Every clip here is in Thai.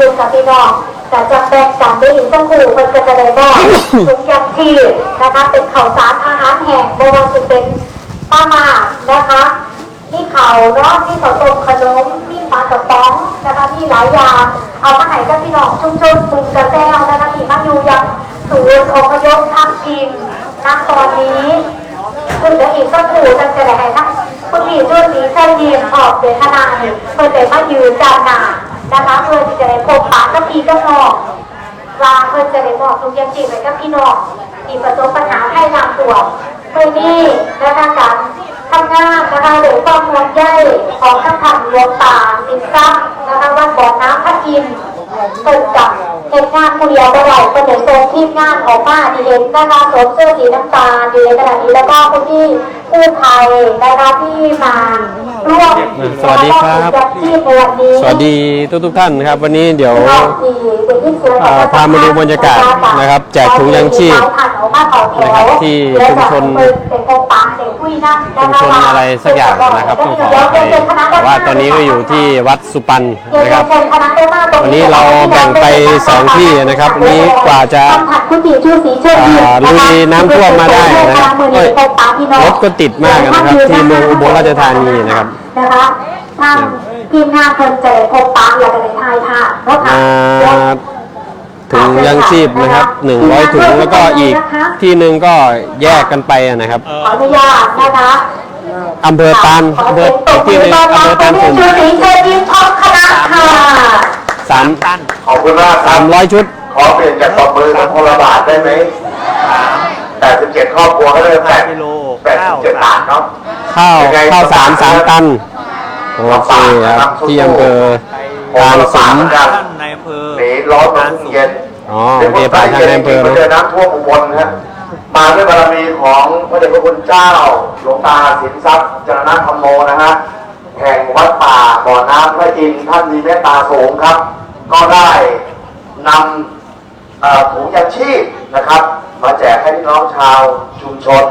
จุดกับพี่น้องแต่จะแบ่งกันได้อีกสักครู่มันก็จะได้บอกถุงยางชีพนะคะเป็นข่าวสารอาหารแห้งไม่ว่าจะเป็นป้ามานะคะนี่เขาเนาะที่เขาต้มขนมมีปลากระป๋องนะคะมีหลายอย่างเอามาให้กับพี่น้องชุมชนปรุงกระแซวนะคะที่มาอยู่ยังศูนย์อพยพทางทีมณตอนนี้คุณจะอีกสักครู่จะจะได้ให้ทั้งคุณมีรุ่นนี้เส้นยีมออกเดชนาเนี่ยเพื่อจะมายืนด้านหนา นะคะเพื่อที่จะได้พบปะกับพี่กับน้องลาเพื่อจะได้บอกทุกอย่างจริงเลยกับพี่น้องที่ประสบปัญหาให้นำตัวเมื่อนี้นะคะการทำงานนะคะหรือความห่วงใยของทั้งทางหลวงตาสินทรัพย์นะคะวัดบ่อน้ำพระอินทร์เปิดกับเหตุงานผู้เดียวก็ได้เป็นเด็กโซนทีมงานของป้าดีเด่นนะคะสวมเสื้อสีน้ำตาลอยู่ในขณะนี้แล้วก็คุณที่กู้ภัยนะคะที่มาร่วมสวัสดีครับ สวัสดีทุกทุกท่านนะครับ วันนี้เดี๋ยวพามาดูบรรยากาศนะครับ แจกถุงยางชีพนะครับที่ชุมชนชุมชนอะไรสักอย่างนะครับต้องขออภัยแต่ว่าตอนนี้ก็อยู่ที่วัดสุปันนะครับ วันนี้เราแบ่งไปสองที่นะครับวันนี้กว่าจะลุยน้ำท่วมมาได้นะครับรถก็ติดมากนะครับ ที่เมืองอุบลราชธานีนะครับ นะคะทางทีมงานคนเจพบปะอยากจะได้ทายค่ะเนาะค่ะมาถุงยังชีพนะครับ 100 ถุงแล้วก็อีกที่หนึ่งก็แยกกันไปนะครับขออนุญาตนะคะอำเภอตาลอำเภออีกที่หนึ่งอำเภอตาลคุสุณนชูศรีเชิญยิ้มพร้อมคณะค่ะสามขอบคุณมากคสารับมร้อยชุด ขอเปลี่ยนจากสองมือเป็นคนละบาทได้ไหมแปดสิบเจ็ดครอบครัวก็เลยแปดกิโล แปดสิบเจ็ดบาทเนาะข้าวข้าวสารสามตันโอเคครับที่อำเภอตาลสุนท่านในอำเภอหนีร้อนมาเพิ่งเย็นอ๋อโอเคไปทางในอำเภอมาเนเจออะน้ำท่วมอุบลฮะมาด้วยบารมีของพระเดชพระคุณเจ้า หลวงตาสินทรัพย์จรณธรรมโมนะฮะแห่งวัดป่าบ่อน้ำพระอินทร์ท่านมีเมตตาสูงครับ ก็ได้นำเอ่อถุงยางชีพนะครับ มาแจกให้พี่น้องชาวชุมชน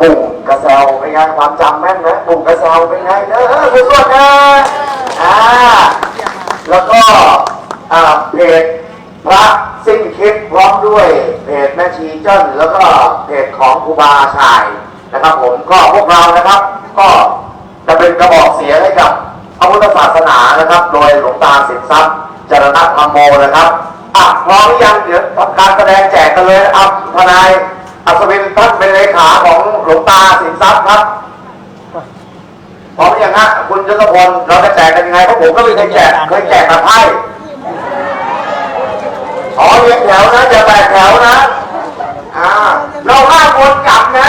ปุ่งกระเซลเป็นไงความจำแม่นไหมปุ่งกระเซลเป็นไงเออสุดนะอ่าแล้วก็อ่าเพจพระสิ้นคิดพร้อมด้วยเพจแม่ชีเจิ้นแล้วก็เพจของครูบาชายนะครับ ผมก็พวกเรานะครับ ก็จะเป็นกระบอกเสียงให้กับพระพุทธศาสนานะครับ โดยหลวงตาสินทรัพย์จรณธรรมโมนะครับอะพร้อมยังเดี๋ยวทำการแสดงแจกกันเลยนะครับทนาย อัศวินท่านเป็นเลขาของหลวงตาสินทรัพย์ครับพร้อมอยังฮะคุณยศพลเราจะแจกกันยังไงเพราะผมก็ไม่เคยแจกเคยแจกกับไพ่อ๋อเรียงแถวนะอย่าแตกแถวนะอ่าเราห้ามวนกลับนะ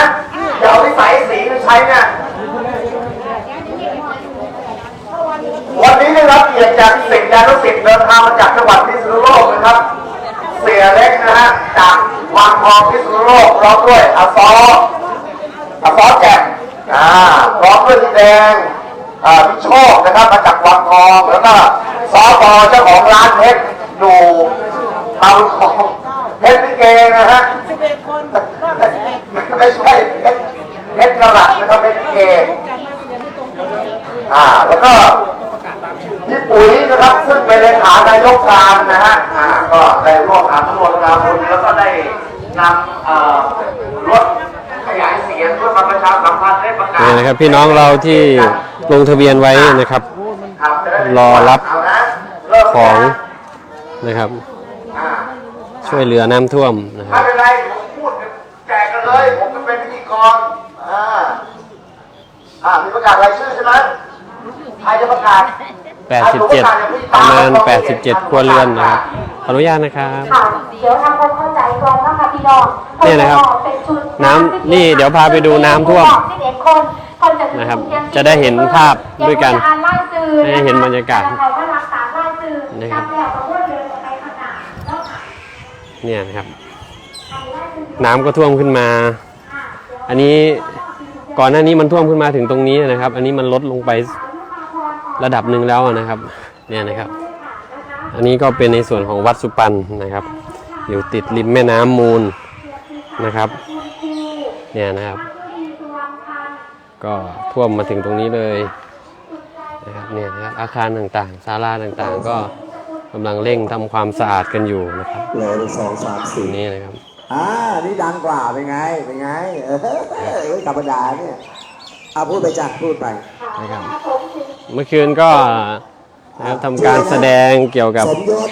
อย่าเอาวิสัยสีไปใช้เนี่ยวันนี้ได้รับเกียรติจากสิทธิานุสิทธิ์เดินทางมาจากจังหวัดพิษณุโลกนะครับ เสียเล็กนะฮะจาก วังทองพิษณุโลกพร้อมด้วยอาซออซอสแจ่มอ่าพร้อมด้วยพี่แดงอ่าพี่โชคนะครับมาจากวังทองแล้วก็ซอปอเจ้าของร้านเพชรดูเตาทองเพชรลิเกนะฮะไม่ใช่เพชรเพชรกระดับนะครับเพชรลิเกอ่าแล้วก็ พี่ปุ๋ยนะครับซึ่งเป็นเลขานายกการนะฮะอ่าก็ได้ร่วมอนุโมทนาบุญแล้วก็ได้นำเอ่อรถขยายเสียงเพื่อมาประชาสัมพันธ์ได้ประกาศนี่นะครับพี่น้องเราที่ลงทะเบียนไว้นะครับ ครับจะได้รอรับเอานะเริ่มของนะนะครับ อ่าช่วยเหลือน้ำท่วมนะคไม่รับ เป็นไรผมพูดแจกกันเลย ผมจะเป็นพิธีกรอ่าอ่ามีประกาศรายชื่อใช่ไหมใครจะประกาศ 87 ประมาณ 87 ครัวเรือนนะครับขออนุญาตนะครับ ค่ะเดี๋ยวทำความเข้าใจก่อนนะคะพี่น้องเนี่ยนะครับเป็นชุดน้ำนี่เดี๋ยวพาไปดูน้ำท่วม11คนคนจะนะครับจะได้เห็นภาพด้วยกันเดี๋อ่าไล่สื่อให้เห็นบรรยากาศ แต่เขาว่ารักษาไล่สื่อนะครับทำแล้วก็พูดเดินไปขนาดแล้วค่ะเนี่ยนะครับไล่สื่อน้ำก็ท่วมขึ้นมา ค่ะ อันนี้ก่อนหน้านี้มันท่วมขึ้นมาถึงตรงนี้นะครับ อันนี้มันลดลงไป ระดับหนึ่งแล้วนะครับเนี่ยนะครับ อันนี้ก็เป็นในส่วนของวัดสุปันนะครับ อยู่ติดริมแม่น้ำมูลนะครับเนี่ยนะครับ ก็ท่วมมาถึงตรงนี้เลยนะครับเนี่ยนะครับอาคารต่างๆศาลาต่างๆ ก็กำลังเร่งทำความสะอาดกันอยู่นะครับโหลละสองสามตรสี่งนี้นะครับอ่านี่ดังกว่าเป็นไงเป็นไงเออเอ้ยธรรมดาเนี่ย เอาพูดไปจ้ะพูดไปนะครับเมื่อคืนก็นะครับทำการแสดงเกี่ยวกับสมยศ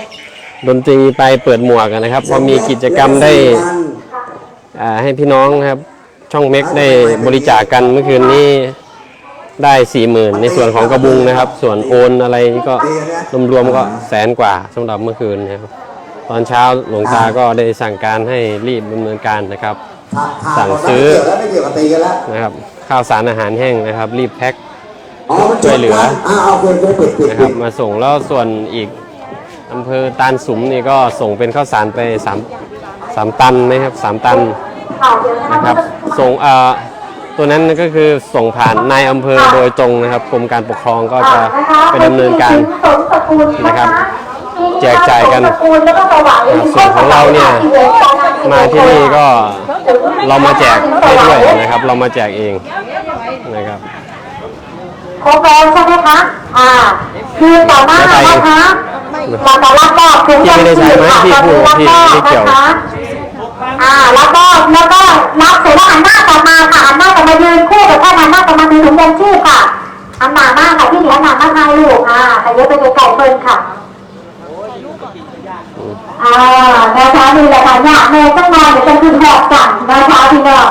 ดนตรีไปเปิดหมวกกันนะครับ พอมีกิจกรรมได้อ่าให้พี่น้องนะครับช่องเม็กได้บริจาคกันเมื่อคืนนี้ได้สี่หมื่นในส่วนของกระบุงนะครับ ส่วนโอนอะไรนี่ก็รวมๆก็แสนกว่าสำหรับเมื่อคืนนะครับ ตอนเช้าหลวงตาก็ได้สั่งการให้รีบดำเนินการนะครับ สั่งซื้อแล้วไม่เกี่ยวกับตีกันแล้วนะครับข้าวสารอาหารแห้งนะครับ รีบแพ็คอ๋อมันจบช่วยเหลือกันอ่าเอาคนไปปิดปิดนะคปิรับดมาส่งแล้วส่วนอีกอำเภอตาลสุมนี่ก็ส่งเป็นข้าวสารไปสามสามตันนะครับสามตันค่ะเดี๋ยวนะนะครับส่งเอ่อตัวนั้นก็คือส่งผ่านนายอำเภอโดยตรงนะครับกรมการปกครองก็จะไปดำเนินการสมสกุลนะครับ แจกจ่ายกันสมสกุลแล้วก็ถวายส่วนของเราเนี่ย มาที่นี่ก็เรามาแจกให้ด้วยนะครับ เรามาแจกเองนะครับครบแล้วใช่ไหมคะอ่าคือต่อมานะคะเราจะรับมอบถุงยางชีพค่ะตอนนี้รับมอบนะคะอ่าแล้วก็แล้วก็รับเสร็จแล้วหันหน้ากลับมาค่ะหันหน้ากลับมายืนคู่กับท่านหันหน้ากลับมามีถุงยางชีพค่ะหันหน้ามากค่ะที่เหลือหันหน้ามาให้ลูกอ่าแต่เยอะไปไกลๆเพิ่นค่ะ อ่านะคะนี่แหละค่ะเนี่ยแม่ต้องนอนเดี๋ยวจะขึ้นหอบสั่งนะคะพี่น้อง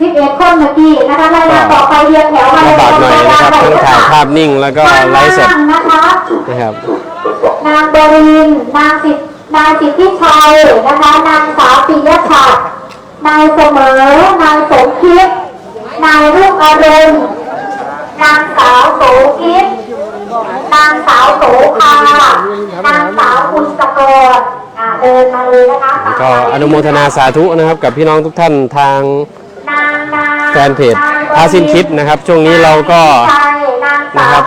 สิบเอ็ดคนเมื่อกี้นะคะรายงานต่อไปเรียงแถวมาลำบากหน่อยนะครับทั้งถ่ายภาพนิ่งแล้วก็ไลฟ์สดนะคะ นะครับ นางบรินนางสิทธิ์นายสิทธิชัยนะคะ นางสาวปิยชัดนายเสมอ นายสมคิด นายรุ่งอรุณนางสาวโสคิด นางสาวโสภานางสาวคุณสกรอ่าเดินมาเลยนะคะก็อนุโมทนาสาธุนะครับกับพี่น้องทุกท่านทางนางนางแฟนเพจพาสินคิดนะครับ ช่วงนี้เราก็นะครับ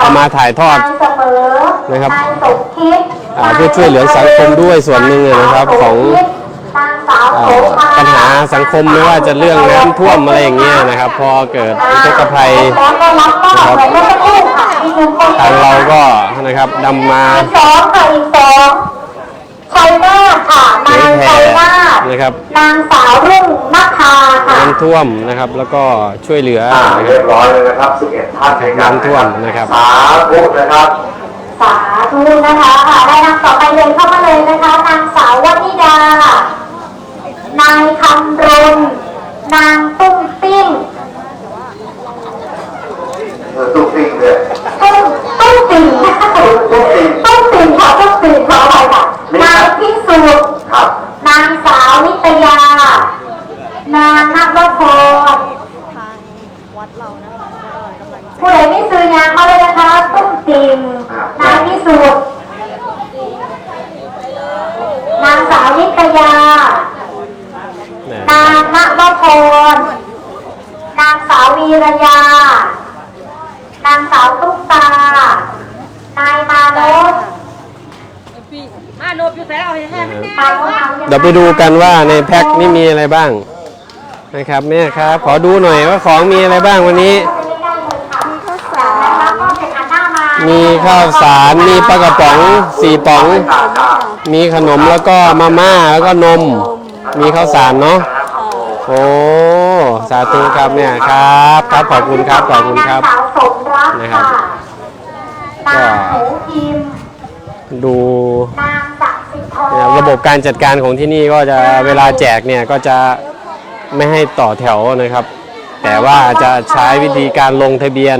เอามาถ่ายทอดนางเสมอนะครับนายสมคิดอ่าเพื่อช่วยเหลือสังคมด้วยส่วนหนึ่งนะครับของนางสาวอ่าโสภปัญหาสังคมไม่ว่าจะเรื่องน้ำท่วมอะไรอย่างเงี้ยนะครับ พอเกิดอุทกภัยแล้วก็รับมอบเหมือนเมื่อสักครู่ค่ะอีกหนึ่งคน ทางเราก็นะครับนำมาอีกสองค่ะอีกสองชัยนาทค่ะนายเผยแพชัร่ยนาทนะครับนางสาวรุ่งนักคาค่ะน้ำท่วมนะครับแล้วก็ช่วยเหลืออ่านะคเรีรัยบบร้อยเลยนะครับ11ท่านในการน้ำท่วมนะครับสาธุนะครับสาธุนะคะค่ะได้นางต่อไปเลยเข้ามาเลยนะคะนางสาววนิดานายคำรุนนางตุ้งติ้ง เออตุ้งติ้งเลยตุ้งตุ้งติ่งตุ้งติ้งตุ้งติ่งค่ะตุ้งติ่งขออะไรค่ะนายพิสุทธิ์ครับ นางสาวนิตยา นางนักวพรผู้ใดไม่ซื้อยางมาเลยนะคะตุ้งติ่งนายพิสุทธิ์นางสาวนิตยา นางนักวพรนางสาววีรยานางสาวตุ๊กตา นายมาโนพมาโนบอยู่แต่เอาให้แห้งแน่ไปว่าเดี๋ยวไปดูกันว่าในแพ็คนี่มีอะไรบ้าง นะครับแม่ครับ ขอดูหน่อยว่าของมีอะไรบ้างวันนี้ มีข้าวสารมีปลากระป๋องสี่ป๋อง มีขนมแล้วก็มาม่าแล้วก็นม มีข้าวสารเนาะโอ้สาธุครับเนี่ยครับ ครับขอบคุณครับขอบคุณครับนางสาวสมรัก นะครับค่ะนางหนูพิมพ์ดูนางศักดิ์สิทธิ์ทอเนี่ยงระบบการจัดการของที่นี่ก็จะเวลาแจกเนี่ยก็จะไม่ให้ต่อแถวนะครับ แต่ว่าจะใช้วิธีการลงทะเบียน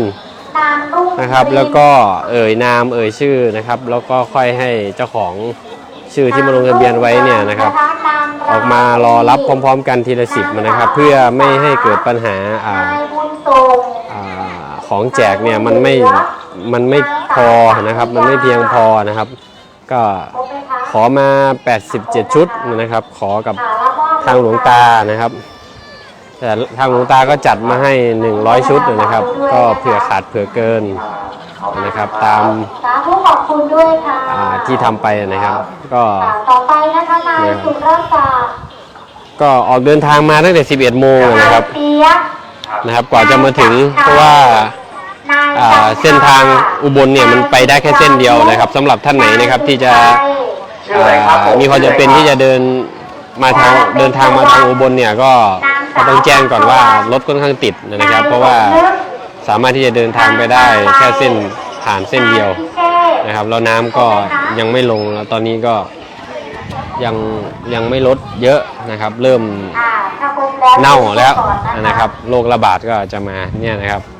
นางรุ่งนะครับ แล้วก็เอ่ยนามเอ่ยชื่อนะครับ แล้วก็ค่อยให้เจ้าของชื่อที่มาลงทะเบียนไว้เนี่ยนะครับ ออกมารอรับพร้อม ๆ กันทีละสิบนะครับ เพื่อไม่ให้เกิดปัญหาอ่า นายบุญทรงอ่า ของแจกเนี่ยมันไม่มันไม่พอนะครับ มันไม่เพียงพอนะครับ ก็ครบไหมคะขอมา 87 ชุดนะครับ ขอกับค่ะรับมอบทางหลวงตานะครับแต่ทางหลวงตาก็จัดมาให้ 100 ชุดนะครับ ก็เผื่อขาดเผื่อเกินนะครับ ตามสาธุขอบคุณด้วยค่ะอ่าที่ทำไปนะครับ ก็ค่ะต่อไปนะคะนายสุรศักดิ์ก็ออกเดินทางมาตั้งแต่ 11 โมงนะครับเปียกนะครับ กว่าจะมาถึงเพราะว่า อ่าเส้นทางอุบลเนี่ยมันไปได้แค่เส้นเดียวนะครับสำหรับท่านไหนนะครับที่จะชื่ออะไรครับผอ่ามีความจำเป็นที่จะเดินมาทางเดินทางมาทางอุบลเนี่ยก็ก็ต้องแจ้งก่อนว่ารถค่อนข้างติดนะครับ เพราะว่าสามารถที่จะเดินทางไปได้แค่เส้นผ่านเส้นเดียวนะครับแล้วน้ำก็ยังไม่ลงแล้วตอนนี้ก็ยังยังไม่ลดเยอะนะครับ เริ่มอ่าถ้าครบแล้วเน่าแล้วก่อนนะครับโรคระบาดก็จะมาเนี่ยนะครับอ่า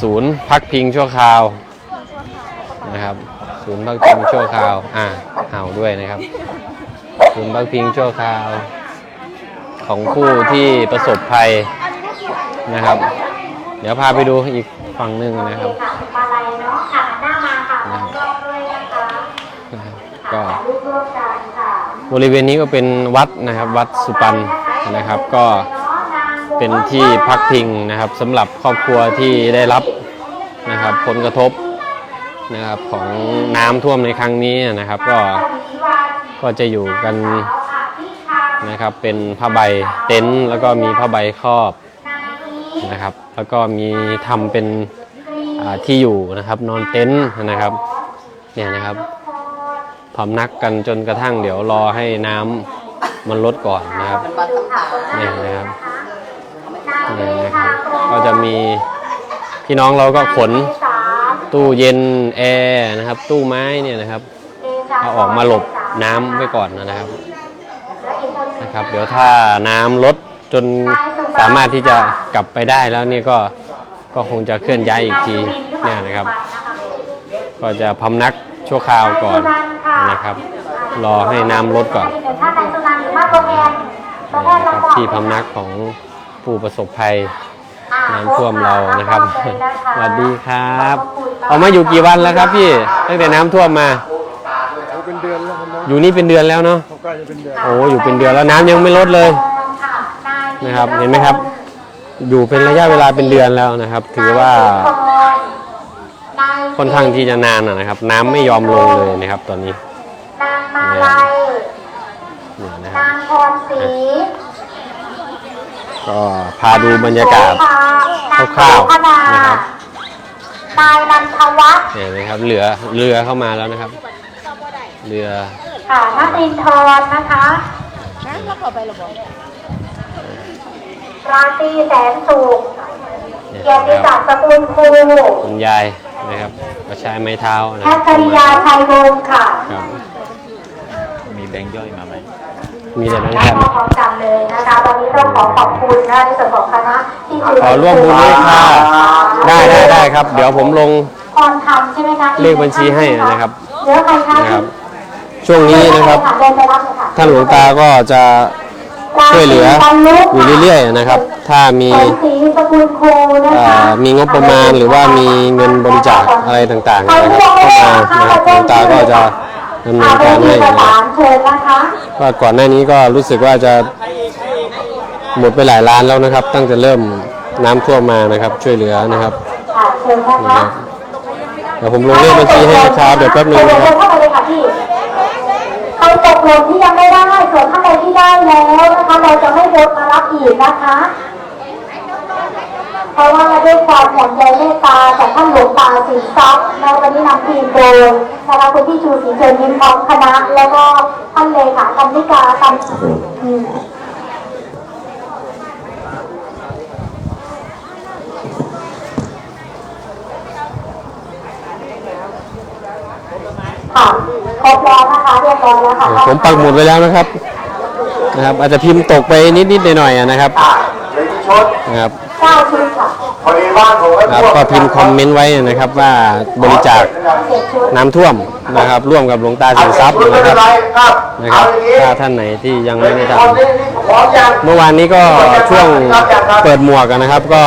ศูนย์พักพิงชั่วคราวนะครับ ศูนย์พักพิงชั่วคราว อ่าเห่าด้วยนะครับ ศูนย์พักพิงชั่วคราว ของผู้ที่ประสบภัยนะครับ เดี๋ยวพาไปดูอีกฝั่งหนึ่งนะครับนะค่ะหน้ามาค่ะมองกล้องด้วยนะคะก็ถ่ายรูปร่วมกันค่ะบริเวณนี้ก็เป็นวัดนะครับ วัดสุปันนะครับก็ เป็นที่พักพิงนะครับสำหรับครอบครัวที่ได้รับนะครับผลกระทบนะครับของน้ำท่วมในครั้งนี้นะครับ ก็ก็จะอยู่กันนะครับเป็นผ้าใบเต็นท์แล้วก็มีผ้าใบครอบนะครับ แล้วก็มีทำเป็นอ่าที่อยู่นะครับนอนเต็นท์นะครับเนี่ยนะครับพำนักกันจนกระทั่งเดี๋ยวรอให้น้ำมันลดก่อนนะครับเนี่ยนะครับเนี่นะครับก็จะมีพี่น้องเราก็ขนตู้เย็นแอร์นะครับ ตู้ไม้เนี่ยนะครับเอาออกมาหลบน้ำไว้ก่อนนะครับนะครับ เดี๋ยวถ้าน้ำลดจนสามารถที่จะกลับไปได้แล้วเนี่ยก็ก็คงจะเคลื่อนย้ายอีกทีเนี่ยนะครับ ก็จะพำนักชั่วคราวก่อนนะครับ รอให้น้ำลดก่อนนะครับที่พำนักของ ผู้ประสบภัยน้ำท่วมเรานะครับสวัสดีครับเอามาอยู่กี่วันแล้วครับพี่ตั้งแต่น้ำท่วมมา เป็นเดือนแล้วครับน้องอยู่นี่เป็นเดือนแล้วเนาะเขาใกล้จะเป็นเดือนโอ้อยู่เป็นเดือนแล้วน้ำยังไม่ลดเลยนะครับเห็นไหมครับ อยู่เป็นระยะเวลาเป็นเดือนแล้วนะครับ ถือว่าค่อนข้างที่จะนานอะนะครับ น้ำไม่ยอมลงเลยนะครับ ตอนนี้นางมาลัยเนี่ยนะครับนางพรศรี ก็พาดูบรรยากาศคร่าวๆนะครับนายนันทวัฒน์เนี่ยนะครับเรือเรือเข้ามาแล้วนะครับ เรือค่ะนรินทรนะคะราตรีแสนสุขเนี่ยเกียรตินะคศัรักบดิ์สกุลครูคุณยายนะครับก็ใช้ไม้เท้านะแพครัทบย์ริยาชัยวงศ์ค่ะครับมี แบงค์ย่อยมาไหมมีแต่น้องและแทนก็พร้อมกันเลยนะคะวันนี้ต้องขอขอบคุณนะในส่วนของคณะที่คือขอร่วมบุญด้วยค่ะได้ได้ได้ครับ เดี๋ยวผมลงพรธรรมใช่ไหมคะเลขบัญชีให้นะครับเดี๋ยวใครคะนะครับ ช่วงนี้นะครับเดินไปรับเลยค่ะท่านหลวงตาก็จะช่วยเหลืออยู่เรื่อยๆนะครับ ถ้ามีขวัญศรีสกุลครูนะเอ่คะอมีงบประมาณหรือว่ามีเงินบริจาคอะไรต่างๆนะครับเข้ามานะครับหลวงตาก็จะ ดำเนินการให้ปนะคระรับสานเชิญนะคะก็ก่อนหน้านี้ก็รู้สึกว่าจะหมดไปหลายล้านแล้วนะครับ ตั้งแต่เริ่มน้ำท่วมมานะครับ ช่วยเหลือนะครับค่ะเชิญนะนะคคะรับเดี๋ยวผมลงเลขบัญชีให้นะครับเดี๋ยวแป๊บนึงนะครับเข้าไปเลยค่ะพี่ใครตกหล่นที่ยังไม่ได้ส่วนท่านใดที่ได้แล้วนะคะเราจะไม่วนมารับอีกนะคะ เพราะว่าด้วยความห่วงใยเมตตาจากท่านหลวงตาสินทรัพย์ในวันนี้นำทีมโดยนะคะคุณพี่ชูศรีเชิญยิ้มพร้อมคณะ แล้วก็ท่านเลขาธรรมิกาตันอืมค่ะครบแล้วนะคะเรียบร้อยแล้วค่ะผมปักหมุดไว้แล้วนะครับ นะครับ อาจจะพิมพ์ตกไปนิดๆหน่อยๆนะครับ อะเลือกี่ชด นะครับ ค่ะพอดีบ้านผมไม่ครับท่วมก็พิมพ์คอมเมนต์ไว้นะครับว่าบริจาคเจ็ดชุดน้ำท่วมนะครับ ร่วมกับหลวงตาสินทรัพย์ไม่นะคเป็รันบไรครับนะคเอารับอย่างนี้ถ้าท่านไหนที่ยังไม่ได้ทคนนี้นี่พร้อมยังำเมื่อวานนี้ก็ช่วงเปิดหมวกอะนะครับ ก็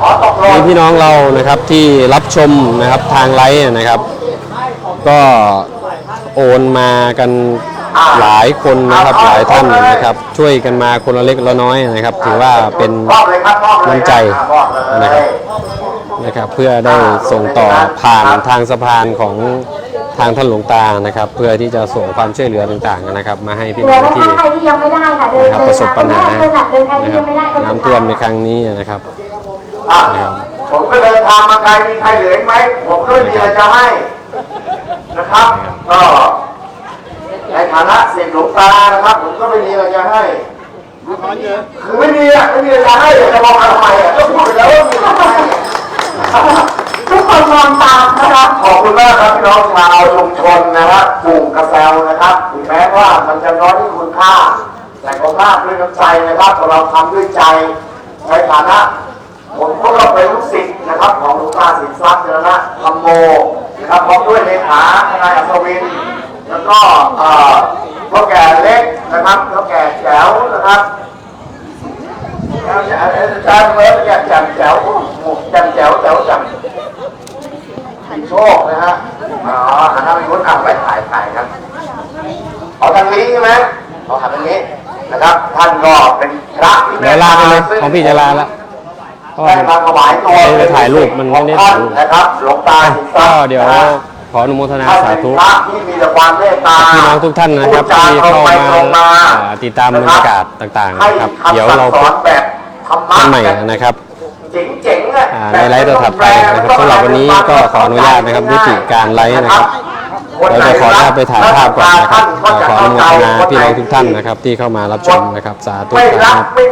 ขอตกลงมีพี่น้องเรานะครับที่รับชมนะครับทางไลฟ์นะครับ ก็โอนมากัน หลายคนนะครับหลายท่านนะครับ ช่วยกันมาคนละเล็กละน้อยนะครับ ถือว่าเป็นมอบเลยครับมอบเลยน้ำใจอ่มอบเลยนะครับนะครับ เพื่อได้ส่งต่อผ่านทางสะพานของทางท่านหลวงตานะครับ เพื่อที่จะส่งความช่วยเหลือต่างๆนะครับ มาให้พี่เหลืน้อองไว้ที่ถ้าใครที่ยังไม่ได้ค่ะเดินนะครับประสบปัญหาเดินค่ะเดินใครที่นะครับยังไม่ได้ก็น้ำท่วมในครั้งนี้นะครับอะนะครับคผมก็เดินทางมาไกลมีใครเหลืออีกไหมผมก็ไม่มีอะไรจะให้นะครับก็ ในฐานะเสียงหลวงตานะครับ ผมก็ไม่มีอะไรจะให้ คือไม่มีอะไม่มีอะไรจะให้อยากจะมองมาทำไมอะก็พูดไปแล้วว่ามีอะไรให้อะทุกคนมองตามนะคะขอบคุณมากครับพี่น้องชาวชุมชนนะครับปลูกกระแซวนะครับถึงแม้ว่ามันจะน้อยที่คุณค่า แต่ก็มากด้วยน้ำใจนะครับเราทำด้วยใจในฐานะผมพวกเราเป็นลูกศิษย์นะครับ ของหลวงตาสินทรัพย์เจรณะธรรมโมนะครับพร้อมด้วยเลขาทนายอัศวิน แล้วก็เอ่อพ่อแก่เล็กนะครับพ่อแก่แจ๋วนะครับอาจารย์อาจารย์เลิศแก่แจ๋วแจ๋วแจ๋วแจ๋วแจ๋วแจ๋วมีโชคนะฮะอ๋อหันหน้าไปนู้นอะไปถ่ายถ่ายครับเอาทางนี้ใช่ไหมเอาหันทางนี้นะครับ ท่านก็เป็นพระที่เดี๋ยวลาไปเลยของพี่จะลาแล้วเพราะว่าได้มาถวายตัวไปถ่ายรูปมันไม่ได้ถ่ายรูปนะครับหลวงตาสินทรัก็พย์เดี๋ยวนะฮะข ออนุโมทนาท่านสาเป็นธุพระที่มีแต่ความเมตตาพี่น้องทุกท่านนะครับพูดจที่เข้ามาตรงไปตรงอ่าติดตามบรรยากาศต่างๆนะครับให้เดี๋ยวเราคำสั่งสอนแบบธรรมะกันใหม่นะครับเจ๋งๆอะอ่าในไลฟ์ต่อถัดไปนะครับสำหรับวันนี้ก็ขออนุญาตนะครับยุติการไลฟ์นะครับเราจะขออนุญาตไปถ่ายภาพก่อนนะครับขออนุโมทนาพี่น้องทุกท่านนะครับ ที่เข้ามารับชมนะครับสาธุไม่ครัรับบไม่